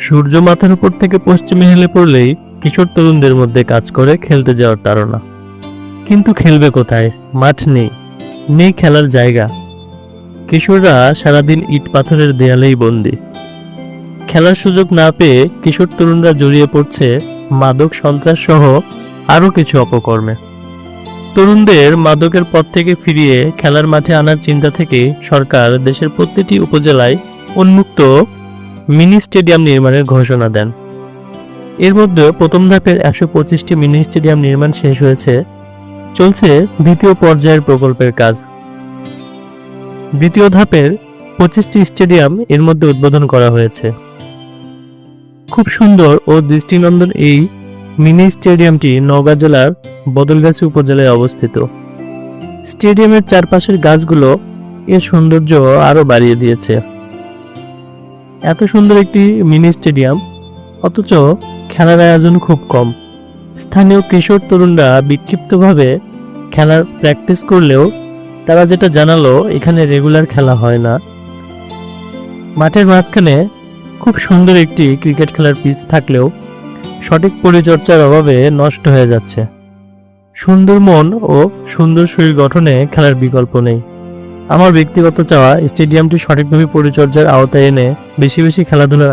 সূর্য মাথার উপর থেকে পশ্চিমে হেলে পড়লেই কিশোর তরুণদের মধ্যে কাজ করে খেলতে যাওয়ার তাড়না। কিন্তু খেলবে কোথায়? মাঠ নেই নেই খেলার জায়গা। কিশোররা সারাদিন ইট পাথরের দেয়ালেই বন্দি। খেলার সুযোগ না পেয়ে কিশোর তরুণরা জড়িয়ে পড়ছে মাদক সন্ত্রাস সহ আরও কিছু অপকর্মে। তরুণদের মাদকের পথ থেকে ফিরিয়ে খেলার মাঠে আনার চিন্তা থেকে সরকার দেশের প্রতিটি উপজেলায় উন্মুক্ত মিনি স্টেডিয়াম নির্মাণের ঘোষণা দেন। এর মধ্যে প্রথম ধাপের একশো পঁচিশটি মিনি স্টেডিয়াম নির্মাণ শেষ হয়েছে। চলছে দ্বিতীয় পর্যায়ের প্রকল্পের কাজ। দ্বিতীয় ধাপের পঁচিশটি স্টেডিয়াম এর মধ্যে উদ্বোধন করা হয়েছে। খুব সুন্দর ও দৃষ্টিনন্দন এই মিনি স্টেডিয়ামটি নওগাঁ জেলার বদলগাছি উপজেলায় অবস্থিত। স্টেডিয়ামের চারপাশের গাছগুলো এর সৌন্দর্য আরও বাড়িয়ে দিয়েছে। এত সুন্দর একটি মিনি স্টেডিয়াম, অথচ খেলার আয়োজন খুব কম। স্থানীয় কিশোর তরুণরা বিক্ষিপ্তভাবে খেলার প্র্যাকটিস করলেও তারা যেটা জানালো, এখানে রেগুলার খেলা হয় না। মাঠের মাঝখানে খুব সুন্দর একটি ক্রিকেট খেলার পিচ থাকলেও সঠিক পরিচর্যার অভাবে নষ্ট হয়ে যাচ্ছে। সুন্দর মন ও সুন্দর শরীর গঠনে খেলার বিকল্প নেই। আমার ব্যক্তিগত চাওয়া স্টেডিয়ামটি সঠিকভাবে পরিচর্যার আওতায় এনে বেশি বেশি খেলাধুলার